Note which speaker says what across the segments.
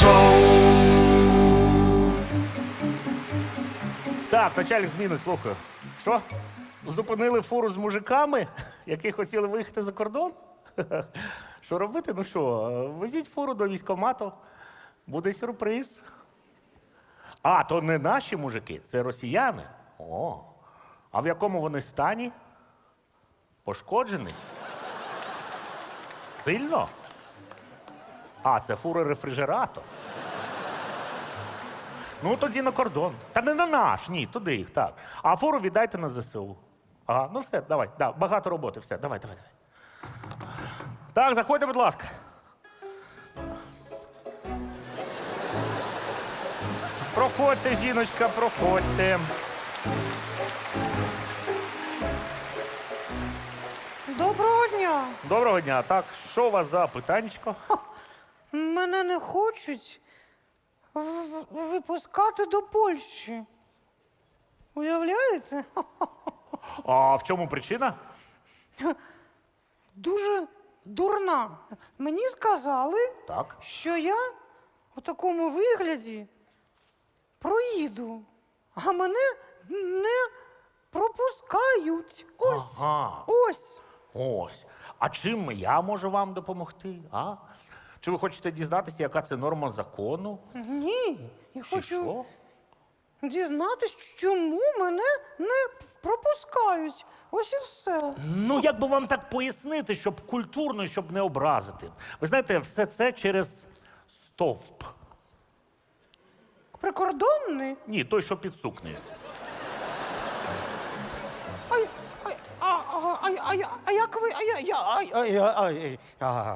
Speaker 1: шоу.
Speaker 2: Так, начальник зміни, слухаю. Що? Зупинили фуру з мужиками, які хотіли виїхати за кордон? Що робити? Ну що, везіть фуру до військкомату, буде сюрприз. А, то не наші мужики, це росіяни. О. А в якому вони стані? Пошкоджений? Сильно? А, це фура рефрижератор. Ну, тоді на кордон. Та не на наш, ні, туди їх, так. А фуру віддайте на ЗСУ. Ага, ну все, давай, да, багато роботи, все, давай, давай, давай. Так, заходьте, будь ласка. Проходьте, жіночка, проходьте.
Speaker 3: Доброго дня.
Speaker 2: Доброго дня. Так, що у вас за питаннячко?
Speaker 3: Мене не хочуть в- випускати до Польщі. Уявляєте?
Speaker 2: А в чому причина?
Speaker 3: Дуже дурна. Мені сказали,
Speaker 2: Так.
Speaker 3: що я у такому вигляді проїду, а мене не пропускають. Ось.
Speaker 2: Ага.
Speaker 3: Ось.
Speaker 2: Ось. А чим я можу вам допомогти? А? Чи ви хочете дізнатися, яка це норма закону?
Speaker 3: Ні. Я
Speaker 2: Чи
Speaker 3: хочу
Speaker 2: що?
Speaker 3: дізнатись, чому мене не пропускають. Ось і все.
Speaker 2: Ну, як би вам так пояснити, щоб культурно і щоб не образити? Ви знаєте, все це через стовп.
Speaker 3: Прикордонний?
Speaker 2: Ні, той, що під сукнею.
Speaker 3: А, а, а, а, а, а як ви? А я, я, ай, ай, ай, а,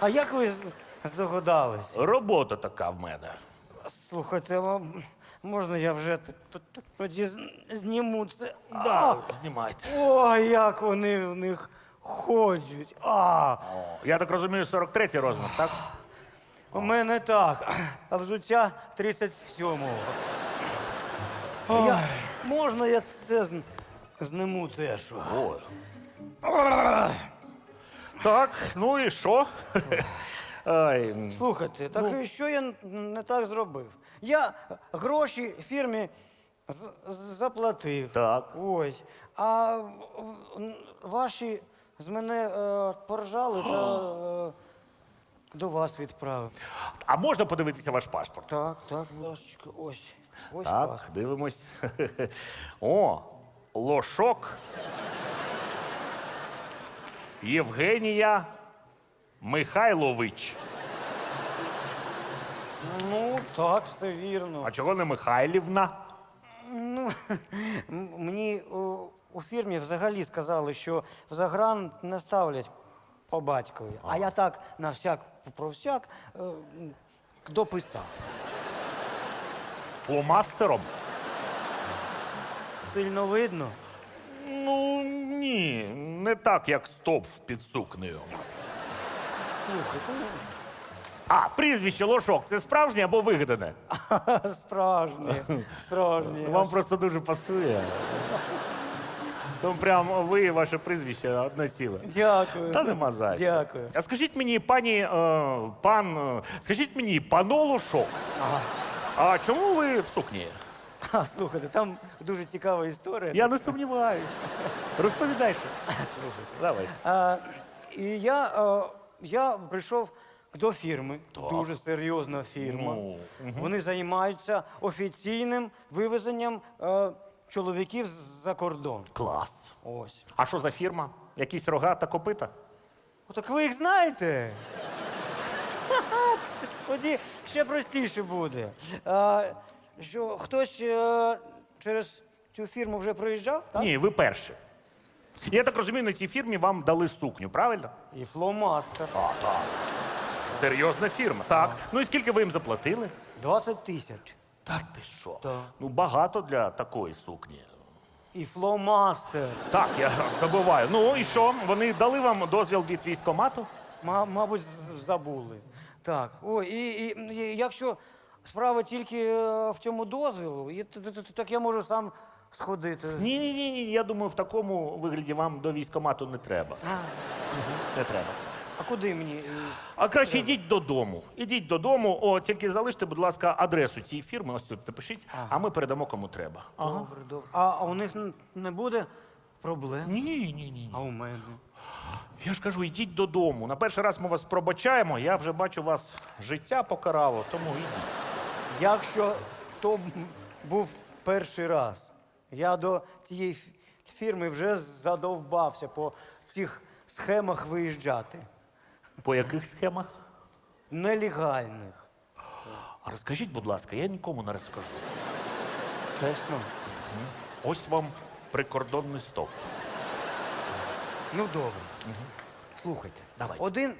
Speaker 3: а як ви здогадались?
Speaker 2: Робота така в мене.
Speaker 3: Слухайте, а можна я вже т- т- т- тоді з- зніму це?
Speaker 2: Да, знімайте.
Speaker 3: Ой, як вони в них ходять. А,
Speaker 2: О, я так розумію, 43-й розмір, так?
Speaker 3: у мене так, а взуття 37-го. Я, можна я це з- зніму теж?
Speaker 2: Ой. Так, ну і що? Ай, м,
Speaker 3: Слухайте, так і що я н- не так зробив? Я гроші фірмі з- з- заплатив.
Speaker 2: Так.
Speaker 3: Ось. А в- н- ваші з мене е, поржали та е, до вас відправив.
Speaker 2: А можна подивитися ваш паспорт?
Speaker 3: Так, так, будь ласка, ось. Ось
Speaker 2: Так,
Speaker 3: паспорт.
Speaker 2: дивимось. О, лошок. Євгенія Михайлович.
Speaker 3: Ну, так, все вірно.
Speaker 2: А чого не Михайлівна?
Speaker 3: Ну, мені у, у фірмі взагалі сказали, що в загран не ставлять по батькові. А я так на всяк про всяк е, дописав.
Speaker 2: Фломастером?
Speaker 3: Сильно видно.
Speaker 2: Ну, ні, не так, як стоп під сукнею.
Speaker 3: Слухайте,
Speaker 2: А, прізвище Лошок це справжнє або вигадане?
Speaker 3: справжнє, справжнє.
Speaker 2: Вам просто дуже пасує. Тому прям ви і ваше прізвище одне ціле.
Speaker 3: Дякую.
Speaker 2: Та нема за що.
Speaker 3: Дякую.
Speaker 2: А скажіть мені, пані, е, пан, е, скажіть мені, пано Лошок,
Speaker 3: Ага.
Speaker 2: А чому ви в сукні?
Speaker 3: А, слухайте, там дуже цікава історія.
Speaker 2: Я не сумніваюся. Розповідайте.
Speaker 3: Слухайте.
Speaker 2: Давайте.
Speaker 3: А, і я, е, я прийшов до фірми, дуже серйозна фірма.
Speaker 2: Ну,
Speaker 3: Вони займаються офіційним вивезенням е, чоловіків за кордон.
Speaker 2: Клас.
Speaker 3: Ось.
Speaker 2: А що за фірма? Якісь рога та копита?
Speaker 3: О, так ви їх знаєте? Ха-ха, Тоді ще простіше буде. А, що хтось е, через цю фірму вже проїжджав, так?
Speaker 2: Ні, ви перші. Я так розумію, на цій фірмі вам дали сукню, правильно?
Speaker 3: І фломастер.
Speaker 2: А, так. Серйозна фірма. Так. Ну і скільки ви їм заплатили?
Speaker 3: 20 тисяч.
Speaker 2: Та ти що?
Speaker 3: Так.
Speaker 2: Ну, багато для такої сукні.
Speaker 3: І фломастер.
Speaker 2: Так, я забуваю. Ну і що? Вони дали вам дозвіл від військкомату?
Speaker 3: Ма- мабуть, з- забули. Так. Ой, і, і, і якщо справа тільки е, в цьому дозвілу, і, т- т- т- так я можу сам сходити.
Speaker 2: Ні, ні, ні, ні. Я думаю, в такому вигляді вам до військкомату не треба.
Speaker 3: А,
Speaker 2: Не треба.
Speaker 3: а куди мені? е,
Speaker 2: А краще йдіть додому. Ідіть додому, о, тільки залиште, будь ласка, адресу цієї фірми, ось тут напишіть, а ми передамо кому треба. Ага.
Speaker 3: Добре, добре. А, а у них н- не буде проблем?
Speaker 2: Ні, ні, ні.
Speaker 3: А у мене?
Speaker 2: Я ж кажу, йдіть додому. На перший раз ми вас пробачаємо, я вже бачу, вас життя покарало, тому йдіть.
Speaker 3: Якщо то був перший раз, я до тієї ф- фірми вже задовбався по цих схемах виїжджати.
Speaker 2: По яких схемах?
Speaker 3: Нелегальних.
Speaker 2: А розкажіть, будь ласка, я нікому не розкажу.
Speaker 3: Чесно.
Speaker 2: Ось вам прикордонний стов.
Speaker 3: Ну, добре. Слухайте,
Speaker 2: Давайте.
Speaker 3: один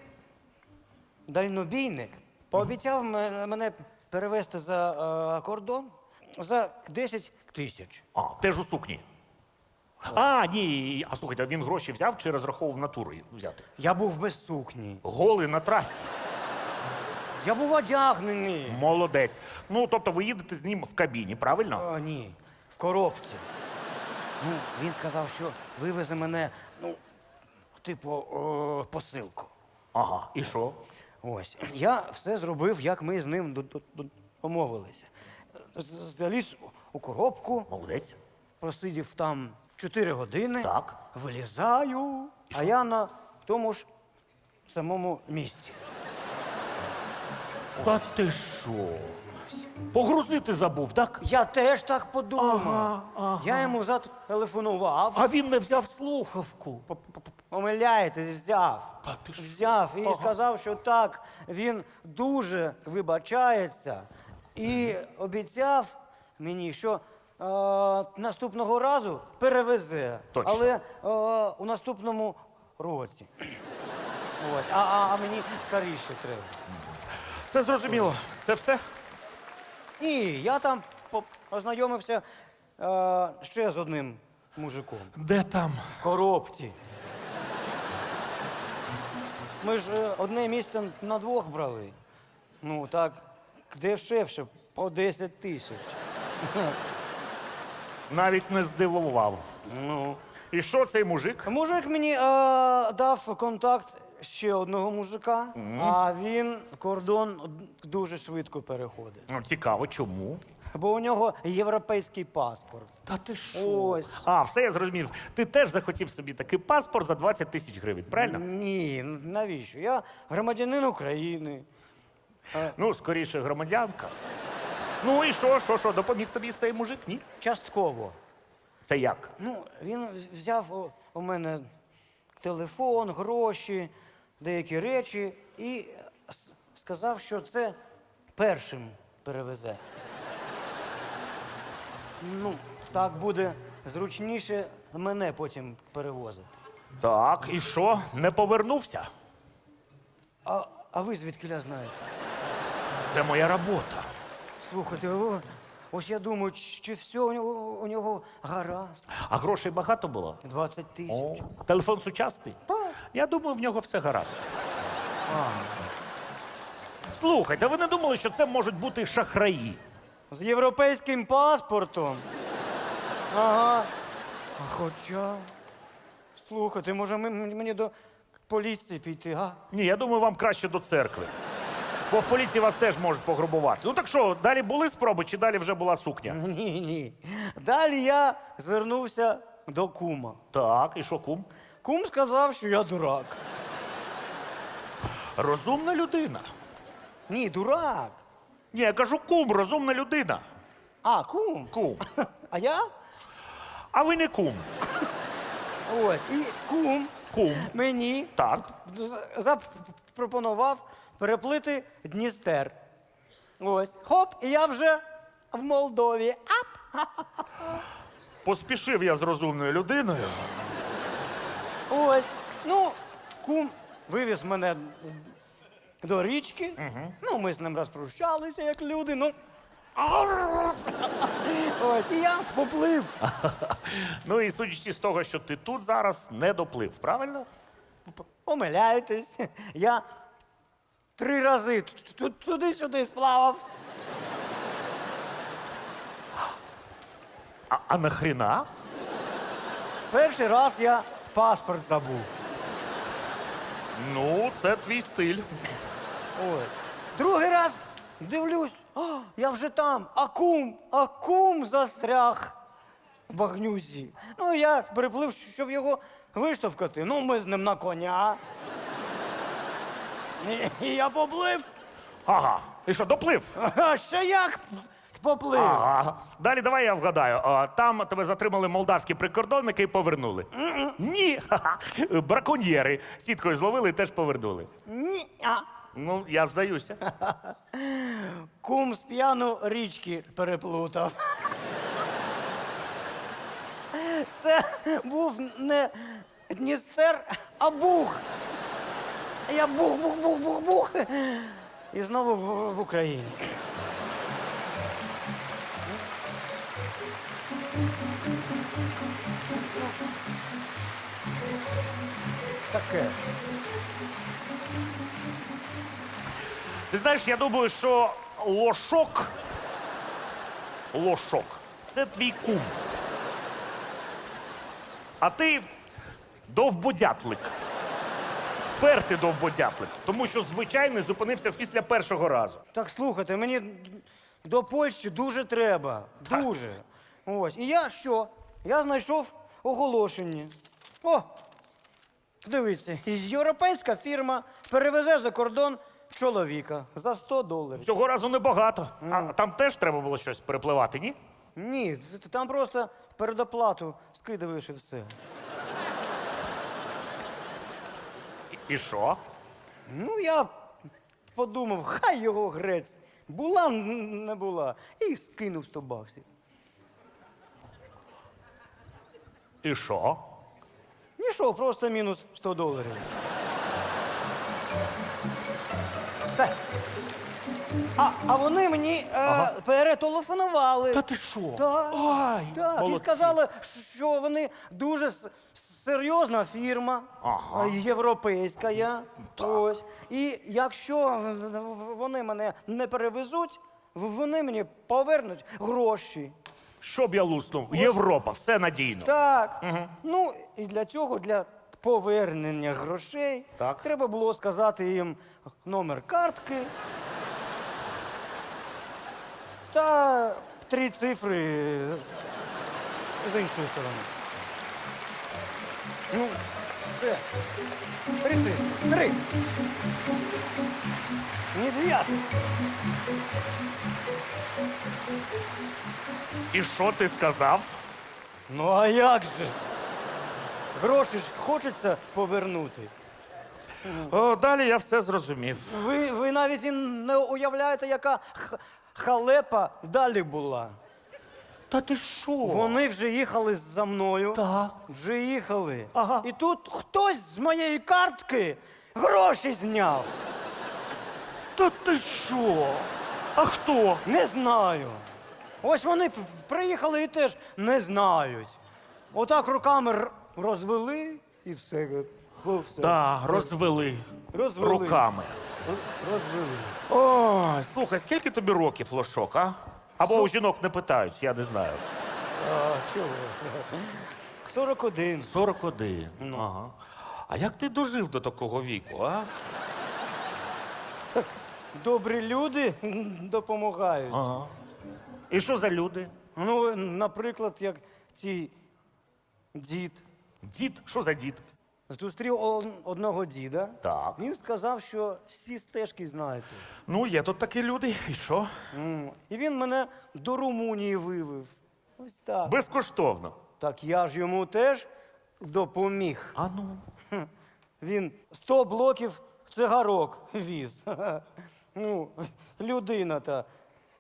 Speaker 3: дальнобійник пообіцяв ме- мене перевезти за е, кордон за 10 тисяч.
Speaker 2: А, теж у сукні. А, ні. А слухайте, він гроші взяв чи розраховував натурою взяти?
Speaker 3: Я був без сукні.
Speaker 2: Голий на трасі.
Speaker 3: Я був одягнений.
Speaker 2: Молодець. Ну, тобто ви їдете з ним в кабіні, правильно?
Speaker 3: А, ні, в коробці. Ну, він сказав, що вивезе мене, ну, типу, о, посилку.
Speaker 2: Ага. І що?
Speaker 3: Ось. Я все зробив, як ми з ним до- до- до- домовилися. З- Заліз у коробку,
Speaker 2: Молодець.
Speaker 3: просидів там 4 години.
Speaker 2: Так.
Speaker 3: Вилізаю, а я на тому ж самому місці.
Speaker 2: Та ти що? Погрузити забув, так?
Speaker 3: Я теж так подумав.
Speaker 2: Ага, ага.
Speaker 3: Я йому зателефонував.
Speaker 2: А він не взяв слухавку.
Speaker 3: Помиляєтесь, взяв.
Speaker 2: Та ти що?
Speaker 3: Взяв і
Speaker 2: Ага.
Speaker 3: сказав, що так, він дуже вибачається і обіцяв мені, що е, наступного разу перевезе.
Speaker 2: Точно.
Speaker 3: Але е, у наступному році. Ось, а, а, а мені скоріше треба.
Speaker 2: Це зрозуміло. Це все?
Speaker 3: Ні, я там по- познайомився е, ще з одним мужиком.
Speaker 2: Де там?
Speaker 3: В коробці. Ми ж е, одне місце на двох брали. Ну, так, дешевше, по 10 тисяч.
Speaker 2: Навіть не здивував.
Speaker 3: Ну.
Speaker 2: І що цей мужик?
Speaker 3: Мужик мені е, дав контакт ще одного мужика, а він кордон дуже швидко переходить.
Speaker 2: Ну, цікаво, чому?
Speaker 3: Бо у нього європейський паспорт.
Speaker 2: Та ти що?
Speaker 3: Ось.
Speaker 2: А, все я зрозумів. Ти теж захотів собі такий паспорт за 20 тисяч гривень, правильно?
Speaker 3: Ні, навіщо? Я громадянин України.
Speaker 2: Ну, скоріше, громадянка. Ну і що, що, що, допоміг тобі цей мужик? Ні?
Speaker 3: Частково.
Speaker 2: Це як?
Speaker 3: Ну, він взяв у, у мене телефон, гроші, деякі речі і сказав, що це першим перевезе. Ну, так буде зручніше мене потім перевозити.
Speaker 2: Так, і що? Не повернувся?
Speaker 3: А, а ви звідки знаєте?
Speaker 2: Це моя робота.
Speaker 3: Слухайте, ви- ось я думаю, чи все у нього, у нього гаразд.
Speaker 2: А грошей багато було?
Speaker 3: 20 тисяч.
Speaker 2: О, телефон сучасний?
Speaker 3: Так.
Speaker 2: Я думаю, в нього все гаразд.
Speaker 3: А,
Speaker 2: Слухайте, ви не думали, що це можуть бути шахраї?
Speaker 3: З європейським паспортом. Ага. А хоча. Слухайте, може ми- мені до поліції піти, а?
Speaker 2: Ні, я думаю, вам краще до церкви. Бо в поліції вас теж можуть пограбувати. Ну так що, далі були спроби, чи далі вже була сукня?
Speaker 3: Ні, ні. Далі я звернувся до кума.
Speaker 2: Так, і що, кум?
Speaker 3: Кум сказав, що я дурак.
Speaker 2: Розумна людина.
Speaker 3: Ні, дурак.
Speaker 2: Ні, я кажу, кум, розумна людина.
Speaker 3: А, кум.
Speaker 2: Кум.
Speaker 3: А я?
Speaker 2: А ви не кум.
Speaker 3: Ось. І кум
Speaker 2: Кум.
Speaker 3: мені
Speaker 2: Так.
Speaker 3: з- запропонував переплити Дністер. Ось. Хоп, і я вже в Молдові. Ап!
Speaker 2: Поспішив я з розумною людиною.
Speaker 3: Ось. Ну, кум вивіз мене до річки. Ну, ми з ним розпрощалися, як люди. Ну. Ось, і я поплив.
Speaker 2: Ну і судячи з того, що ти тут зараз не доплив, правильно?
Speaker 3: Помиляєтесь. Я три рази туди-сюди сплавав.
Speaker 2: А, а нахріна?
Speaker 3: Перший раз я паспорт забув.
Speaker 2: Ну, це твій стиль.
Speaker 3: Ой. Другий раз дивлюсь, а, я вже там, а кум, а застряг в багнюзі. Ну, я приплив, щоб його виштовхати. Ну, ми з ним на коня. Я поплив.
Speaker 2: Ага. І що, доплив?
Speaker 3: А ще як поплив?
Speaker 2: Ага. Далі давай я вгадаю. А, Там тебе затримали молдавські прикордонники і повернули. Ні. Ха-ха. Браконьєри сіткою зловили і теж повернули.
Speaker 3: Ні. А.
Speaker 2: Ну, я здаюся.
Speaker 3: Кум з п'яну річки переплутав. Це був не Дністер, а Буг. Я бух, бух, бух, бух, бух. І знову в, в Україні. Таке.
Speaker 2: Ти знаєш, я думаю, що лошок. Лошок. Це твій кум. А ти довбодятлик. Впертий довбодятлик. Тому що звичайний зупинився після першого разу.
Speaker 3: Так слухайте, мені до Польщі дуже треба. Дуже. Ось. І я що? Я знайшов оголошення. О! Дивіться, європейська фірма перевезе за кордон чоловіка за 100 доларів.
Speaker 2: Цього разу небагато. А там теж треба було щось перепливати, ні?
Speaker 3: Ні, там просто передоплату скидуєш і все.
Speaker 2: І- І що?
Speaker 3: Ну, я подумав, хай його грець. Була, не була. І скинув 100 баксів.
Speaker 2: І що?
Speaker 3: Нічого, просто мінус 100 доларів. Все. А, а вони мені е, перетелефонували.
Speaker 2: Та ти що?
Speaker 3: Так,
Speaker 2: Ой,
Speaker 3: так. І
Speaker 2: молодці.
Speaker 3: сказали, що вони дуже с- серйозна фірма,
Speaker 2: Ага.
Speaker 3: е, європейська. я. Ось. І якщо вони мене не перевезуть, вони мені повернуть гроші.
Speaker 2: Щоб я луснув. Європа, все надійно.
Speaker 3: Так. Ну, і для цього, для повернення грошей,
Speaker 2: Так.
Speaker 3: треба було сказати їм номер картки та три цифри з іншої сторони. Ну, все. Три. Три. Не дев'ятий.
Speaker 2: І що ти сказав?
Speaker 3: Ну а як же? Гроші ж хочеться повернути.
Speaker 2: О, далі я все зрозумів.
Speaker 3: Ви, ви навіть і не уявляєте, яка х- халепа далі була.
Speaker 2: Та ти що?
Speaker 3: Вони вже їхали за мною.
Speaker 2: Так.
Speaker 3: Вже їхали.
Speaker 2: Ага.
Speaker 3: І тут хтось з моєї картки гроші зняв.
Speaker 2: Та ти що? А хто?
Speaker 3: Не знаю. Ось вони п- приїхали і теж не знають. Отак руками р- розвели і все. Все.
Speaker 2: Так, розвели.
Speaker 3: Розвели.
Speaker 2: Руками.
Speaker 3: Розвели.
Speaker 2: Ой, слухай, скільки тобі років, Лошок, а? Або у жінок не питають, я не знаю.
Speaker 3: А, чого? 41.
Speaker 2: 41. Ага. А як ти дожив до такого віку, а?
Speaker 3: Добрі люди допомагають.
Speaker 2: Ага. І що за люди?
Speaker 3: Ну, наприклад, як цей дід.
Speaker 2: Дід? Що за дід?
Speaker 3: Зустрів одного діда.
Speaker 2: Так.
Speaker 3: Він сказав, що всі стежки знаєте.
Speaker 2: Ну, є тут такі люди. І що?
Speaker 3: М. І він мене до Румунії вивів. Ось так.
Speaker 2: Безкоштовно.
Speaker 3: Так я ж йому теж допоміг.
Speaker 2: А ну.
Speaker 3: Він 100 блоків цигарок віз. Ну, людина та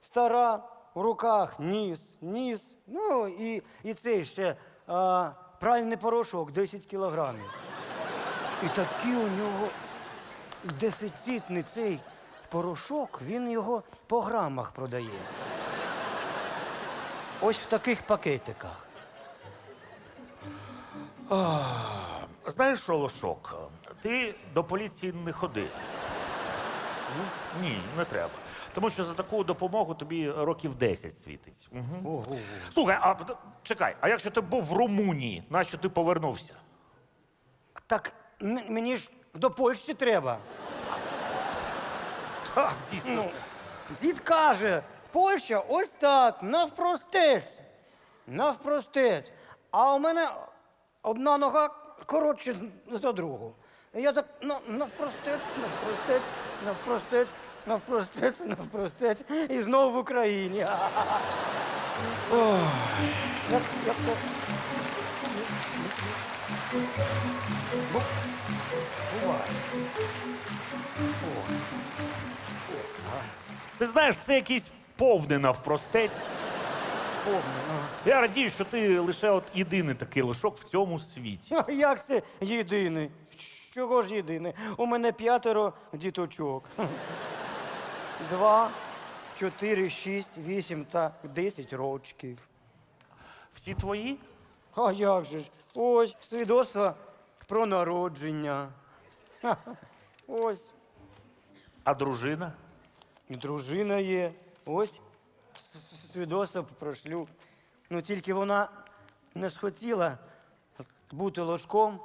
Speaker 3: стара, в руках ніс, ніс. Ну і, і цей ще а, пральний порошок 10 кілограмів. І такий у нього дефіцитний цей порошок, він його по грамах продає. Ось в таких пакетиках.
Speaker 2: Знаєш що, Лошок? Ти до поліції не ходи. Ні, не треба. Тому що за таку допомогу тобі років 10 світить.
Speaker 3: Ого.
Speaker 2: Слухай, а чекай, а якщо ти був в Румунії, нащо ти повернувся?
Speaker 3: Так м- мені ж до Польщі треба.
Speaker 2: Так, дійсно.
Speaker 3: Ну, дід каже, Польща ось так, навпростець. Навпростець. А у мене одна нога коротше за другу. І Я так ну, навпростець, навпростець, навпростець, навпростець, навпростець. І знову в Україні. Ох, Як, як то... Бу- Буває.
Speaker 2: Ти знаєш, це якийсь повний навпростець.
Speaker 3: Повний.
Speaker 2: Я радію, що ти лише от єдиний такий лишок в цьому світі.
Speaker 3: А Як це єдиний? Чого ж єдиний? У мене п'ятеро діточок. Два, чотири, шість, вісім та десять рочків.
Speaker 2: Всі твої?
Speaker 3: А як же ж? Ось свідоцтво про народження. Ха-ха. Ось.
Speaker 2: А дружина?
Speaker 3: І дружина є. Ось с- с- свідоцтво про шлюб. Ну тільки вона не схотіла бути ложком.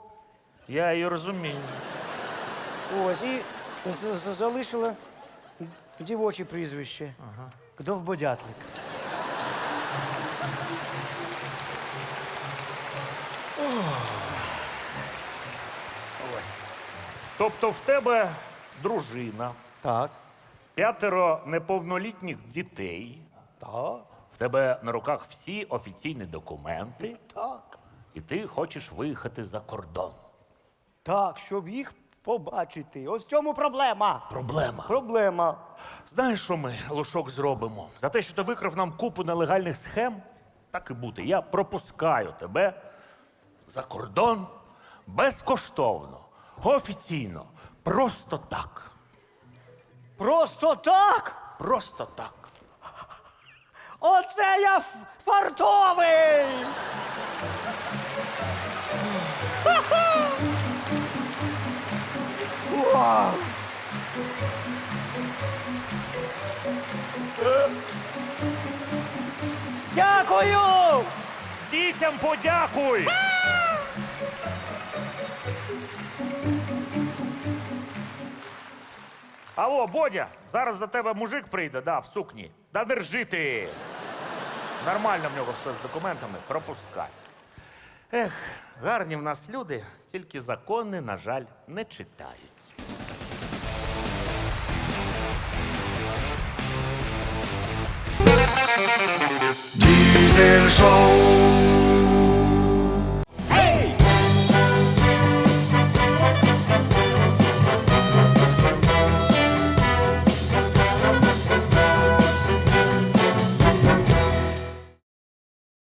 Speaker 2: Я її розумію.
Speaker 3: Ось, і з- з- залишила дівоче прізвище. Ага. Довбодятлик.
Speaker 2: Тобто в тебе дружина,
Speaker 3: Так.
Speaker 2: п'ятеро неповнолітніх дітей,
Speaker 3: Так.
Speaker 2: в тебе на руках всі офіційні документи,
Speaker 3: Так.
Speaker 2: і ти хочеш виїхати за кордон.
Speaker 3: Так, щоб їх побачити. Ось в цьому проблема.
Speaker 2: Проблема.
Speaker 3: Проблема.
Speaker 2: Знаєш, що ми, Лошок, зробимо? За те, що ти викрав нам купу нелегальних схем, так і бути. Я пропускаю тебе за кордон безкоштовно, офіційно, просто так.
Speaker 3: Просто так.
Speaker 2: Просто так.
Speaker 3: Оце я ф- фартовий. Дякую!
Speaker 2: Дітям подякуй! Алло, Бодя, зараз до тебе мужик прийде, да, в сукні. Да держи ти. Нормально в нього все з документами, пропускай. Ех, гарні в нас люди, тільки закони, на жаль, не читають.
Speaker 1: Diesel Show.